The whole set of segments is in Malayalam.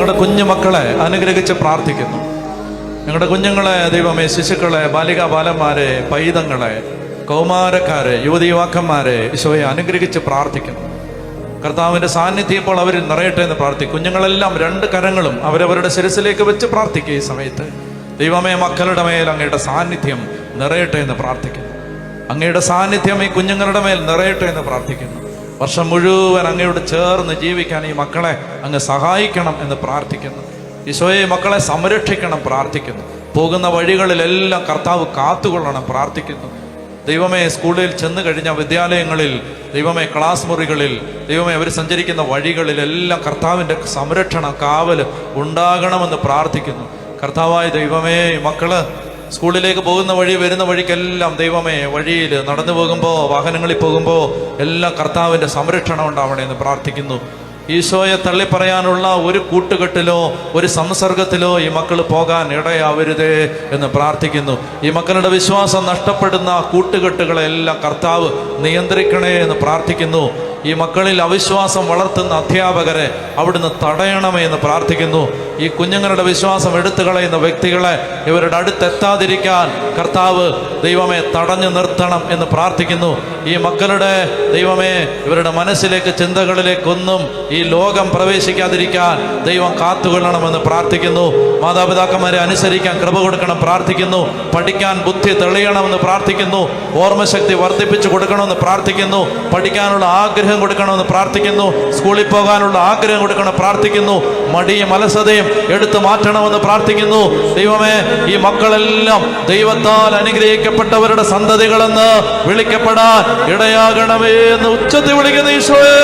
ഞങ്ങളുടെ കുഞ്ഞുമക്കളെ അനുഗ്രഹിച്ച് പ്രാർത്ഥിക്കുന്നു. നിങ്ങളുടെ കുഞ്ഞുങ്ങളെ ദൈവമേ ശിശുക്കളെ ബാലിക ബാലന്മാരെ പൈതങ്ങളെ കൗമാരക്കാരെ യുവതി യുവാക്കന്മാരെ ഈശോയെ അനുഗ്രഹിച്ച് പ്രാർത്ഥിക്കുന്നു. കർത്താവിന്റെ സാന്നിധ്യം ഇപ്പോൾ അവരിൽ നിറയട്ടെ എന്ന് പ്രാർത്ഥിക്കും കുഞ്ഞുങ്ങളെല്ലാം രണ്ട് കരങ്ങളും അവരവരുടെ ശിരസിലേക്ക് വെച്ച് പ്രാർത്ഥിക്കുക ഈ സമയത്ത്. ദൈവമേ മക്കളുടെ മേൽ അങ്ങയുടെ സാന്നിധ്യം നിറയട്ടെ എന്ന് പ്രാർത്ഥിക്കുന്നു. അങ്ങയുടെ സാന്നിധ്യം ഈ കുഞ്ഞുങ്ങളുടെ മേൽ നിറയട്ടെ എന്ന് പ്രാർത്ഥിക്കുന്നു. വർഷം മുഴുവൻ അങ്ങയോട് ചേർന്ന് ജീവിക്കാൻ ഈ മക്കളെ അങ്ങ് സഹായിക്കണം എന്ന് പ്രാർത്ഥിക്കുന്നു. ഈശോയെ മക്കളെ സംരക്ഷിക്കണം പ്രാർത്ഥിക്കുന്നു. പോകുന്ന വഴികളിലെല്ലാം കർത്താവ് കാത്തുകൊള്ളണം പ്രാർത്ഥിക്കുന്നു. ദൈവമേ സ്കൂളിൽ ചെന്ന് കഴിഞ്ഞ വിദ്യാലയങ്ങളിൽ ദൈവമേ ക്ലാസ് മുറികളിൽ ദൈവമേ അവർ സഞ്ചരിക്കുന്ന വഴികളിലെല്ലാം കർത്താവിന്റെ സംരക്ഷണം കാവൽ ഉണ്ടാകണമെന്ന് പ്രാർത്ഥിക്കുന്നു. കർത്താവായ ദൈവമേ മക്കൾ സ്കൂളിലേക്ക് പോകുന്ന വഴി വരുന്ന വഴിക്കെല്ലാം ദൈവമേ വഴിയിൽ നടന്നു പോകുമ്പോൾ വാഹനങ്ങളിൽ പോകുമ്പോൾ എല്ലാം കർത്താവിന്റെ സംരക്ഷണം ഉണ്ടാവണേ എന്ന് പ്രാർത്ഥിക്കുന്നു. ഈശോയെ തള്ളിപ്പറയാനുള്ള ഒരു കൂട്ടുകെട്ടിലോ ഒരു സംസർഗത്തിലോ ഈ മക്കൾ പോകാൻ ഇടയാവരുതേ എന്ന് പ്രാർത്ഥിക്കുന്നു. ഈ മക്കളുടെ വിശ്വാസം നഷ്ടപ്പെടുന്ന കൂട്ടുകെട്ടുകളെല്ലാം കർത്താവ് നിയന്ത്രിക്കണേ എന്ന് പ്രാർത്ഥിക്കുന്നു. ഈ മക്കളിൽ അവിശ്വാസം വളർത്തുന്ന അധ്യാപകരെ അവിടുന്ന് തടയണമേ എന്ന് പ്രാർത്ഥിക്കുന്നു. ഈ കുഞ്ഞുങ്ങളുടെ വിശ്വാസം എടുത്തു കളയുന്ന വ്യക്തികളെ ഇവരുടെ അടുത്തെത്താതിരിക്കാൻ കർത്താവ് ദൈവമേ തടഞ്ഞു നിർത്തണം എന്ന് പ്രാർത്ഥിക്കുന്നു. ഈ മക്കളുടെ ദൈവമേ ഇവരുടെ മനസ്സിലേക്ക് ചിന്തകളിലേക്കൊന്നും ഈ ലോകം പ്രവേശിക്കാതിരിക്കാൻ ദൈവം കാത്തുകൊള്ളണമെന്ന് പ്രാർത്ഥിക്കുന്നു. മാതാപിതാക്കന്മാരെ അനുസരിക്കാൻ കൃപ കൊടുക്കണം പ്രാർത്ഥിക്കുന്നു. പഠിക്കാൻ ബുദ്ധി തെളിയണമെന്ന് പ്രാർത്ഥിക്കുന്നു. ഓർമ്മശക്തി വർദ്ധിപ്പിച്ചു കൊടുക്കണമെന്ന് പ്രാർത്ഥിക്കുന്നു. പഠിക്കാനുള്ള ആഗ്രഹം കൊടുക്കണമെന്ന് പ്രാർത്ഥിക്കുന്നു. സ്കൂളിൽ പോകാനുള്ള ആഗ്രഹം കൊടുക്കണം പ്രാർത്ഥിക്കുന്നു. മടിയും അലസതയും എടുത്തു മാറ്റണമെന്ന് പ്രാർത്ഥിക്കുന്നു. ദൈവമേ ഈ മക്കളെല്ലാം ദൈവത്താൽ അനുഗ്രഹിക്കപ്പെട്ടവരുടെ സന്തതികളെന്ന് വിളിക്കപ്പെടാൻ ഇടയാകണമേ എന്ന് ഉച്ചത്തിൽ വിളിക്കുന്ന ഈശോയേ.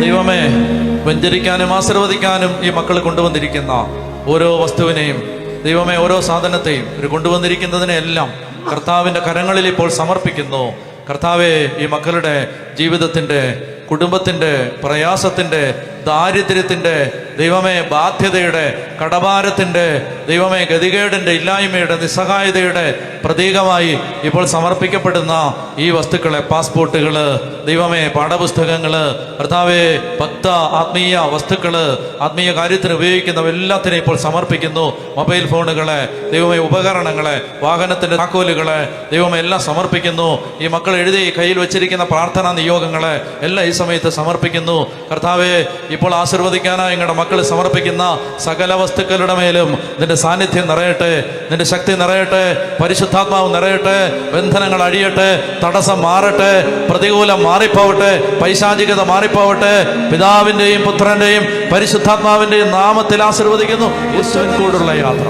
ദൈവമേ വെഞ്ചരിക്കാനും ആശീർവദിക്കാനും ഈ മക്കൾ കൊണ്ടുവന്നിരിക്കുന്ന ഓരോ വസ്തുവിനെയും ദൈവമേ ഓരോ സാധനത്തെയും ഒരു കൊണ്ടുവന്നിരിക്കുന്നതിനെല്ലാം കർത്താവിന്റെ കരങ്ങളിൽ ഇപ്പോൾ സമർപ്പിക്കുന്നു. കർത്താവെ ഈ മക്കളുടെ ജീവിതത്തിന്റെ കുടുംബത്തിന്റെ പ്രയാസത്തിന്റെ ദാരിദ്ര്യത്തിന്റെ ദൈവമേ ബാധ്യതയുടെ കടഭാരത്തിന്റെ ദൈവമേ ഗതികേടിന്റെ ഇല്ലായ്മയുടെ നിസ്സഹായതയുടെ പ്രതീകമായി ഇപ്പോൾ സമർപ്പിക്കപ്പെടുന്ന ഈ വസ്തുക്കളെ പാസ്പോർട്ടുകൾ ദൈവമേ പാഠപുസ്തകങ്ങൾ ഭർത്താവേ ഭക്ത ആത്മീയ വസ്തുക്കൾ ആത്മീയ കാര്യത്തിന് ഉപയോഗിക്കുന്നവ എല്ലാത്തിനെയും ഇപ്പോൾ സമർപ്പിക്കുന്നു. മൊബൈൽ ഫോണുകളെ ദൈവമേ ഉപകരണങ്ങളെ വാഹനത്തിന്റെ താക്കോലുകളെ ദൈവമേ എല്ലാം സമർപ്പിക്കുന്നു. ഈ മക്കൾ എഴുതി കയ്യിൽ വെച്ചിരിക്കുന്ന പ്രാർത്ഥനാ നിയോഗങ്ങളെ എല്ലാം ഈ സമയത്ത് സമർപ്പിക്കുന്നു. കർത്താവെ ഇപ്പോൾ ആശീർവദിക്കാനായി ഞങ്ങളുടെ മക്കൾ സമർപ്പിക്കുന്ന സകല വസ്തുക്കളുടെ മേലും നിന്റെ സാന്നിധ്യം നിറയട്ടെ നിന്റെ ശക്തി നിറയട്ടെ പരിശുദ്ധാത്മാവ് നിറയട്ടെ ബന്ധനങ്ങൾ അഴിയട്ടെ തടസ്സം മാറട്ടെ പ്രതികൂലം മാറിപ്പോവട്ടെ പൈശാചികത മാറിപ്പോവട്ടെ പിതാവിന്റെയും പുത്രന്റെയും പരിശുദ്ധാത്മാവിന്റെയും നാമത്തിൽ ആശീർവദിക്കുന്നു. യേശുവിൻ കൂടുള്ള യാത്ര.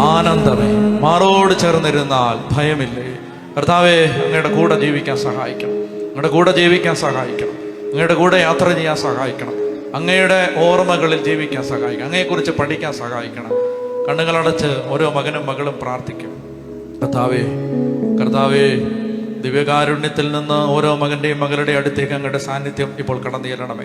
ആനന്ദമേ മാറോട് ചേർന്നിരുന്നാൽ ഭയമില്ലേ? കർത്താവെ അങ്ങയുടെ കൂടെ ജീവിക്കാൻ സഹായിക്കണം. അങ്ങയുടെ കൂടെ ജീവിക്കാൻ സഹായിക്കണം. അങ്ങയുടെ കൂടെ യാത്ര ചെയ്യാൻ സഹായിക്കണം. അങ്ങയുടെ ഓർമ്മകളിൽ ജീവിക്കാൻ സഹായിക്കണം. അങ്ങയെക്കുറിച്ച് പഠിക്കാൻ സഹായിക്കണം. കണ്ണുകളടച്ച് ഓരോ മകനും മകളും പ്രാർത്ഥിക്കും. കർത്താവേ കർത്താവേ ദിവ്യകാരുണ്യത്തിൽ നിന്ന് ഓരോ മകന്റെയും മകളുടെ അടുത്തേക്ക് അങ്ങയുടെ സാന്നിധ്യം ഇപ്പോൾ കടന്നു ചെല്ലണമേ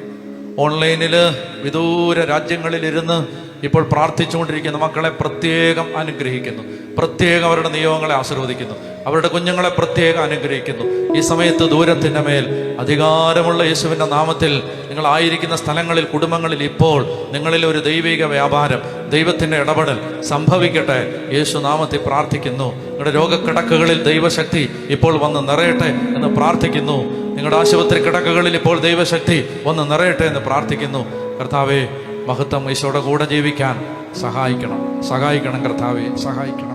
ഓൺലൈനിൽ വിദൂര രാജ്യങ്ങളിലിരുന്ന് ഇപ്പോൾ പ്രാർത്ഥിച്ചുകൊണ്ടിരിക്കുന്ന മക്കളെ പ്രത്യേകം അനുഗ്രഹിക്കുന്നു. പ്രത്യേകം അവരുടെ നിയോഗങ്ങളെ ആശീർവദിക്കുന്നു. അവരുടെ കുഞ്ഞുങ്ങളെ പ്രത്യേകം അനുഗ്രഹിക്കുന്നു. ഈ സമയത്ത് ദൂരത്തിന്റെ മേൽ അധികാരമുള്ള യേശുവിന്റെ നാമത്തിൽ നിങ്ങളായിരിക്കുന്ന സ്ഥലങ്ങളിൽ കുടുംബങ്ങളിൽ ഇപ്പോൾ നിങ്ങളിൽ ഒരു ദൈവിക വ്യാപാരം ദൈവത്തിന്റെ ഇടപെടൽ സംഭവിക്കട്ടെ. യേശു നാമത്തിൽ പ്രാർത്ഥിക്കുന്നു. നിങ്ങളുടെ രോഗക്കിടക്കുകളിൽ ദൈവശക്തി ഇപ്പോൾ വന്ന് നിറയട്ടെ എന്ന് പ്രാർത്ഥിക്കുന്നു. നിങ്ങളുടെ ആശുപത്രി കിടക്കുകളിൽ ഇപ്പോൾ ദൈവശക്തി വന്ന് നിറയട്ടെ എന്ന് പ്രാർത്ഥിക്കുന്നു. കർത്താവേ മഹത്വം ഈശോയുടെ കൂടെ ജീവിക്കാൻ സഹായിക്കണം. സഹായിക്കണം കർത്താവെ സഹായിക്കണം.